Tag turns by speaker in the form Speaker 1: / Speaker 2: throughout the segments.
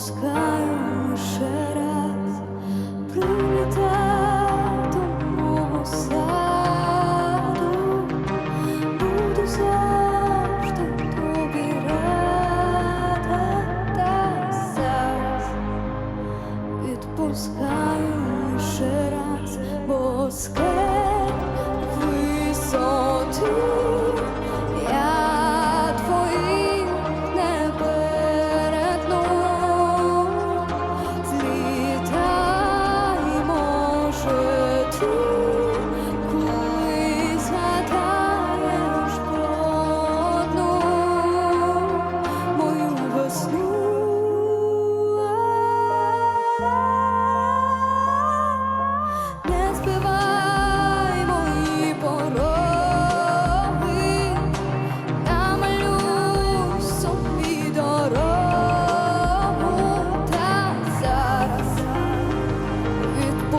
Speaker 1: відпускаю лише раз саду, буду завжди тобі відпускаю лише раз, бо скажу.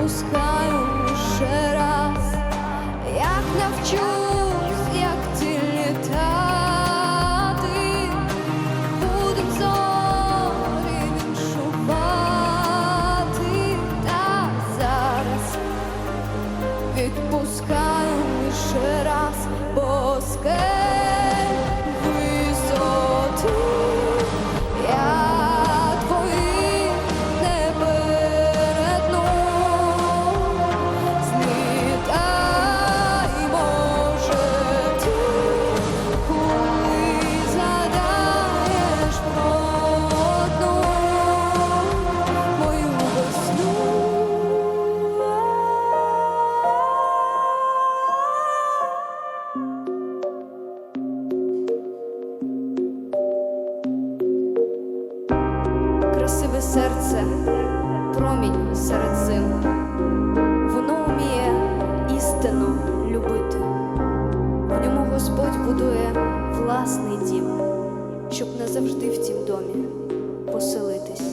Speaker 1: Відпускаю ще раз, як навчусь, як ти літати, віншувати, та зараз відпускаю ще раз, серце, промінь серед зим. Воно вміє істину любити. В ньому Господь будує власний дім, щоб назавжди в цім домі поселитись.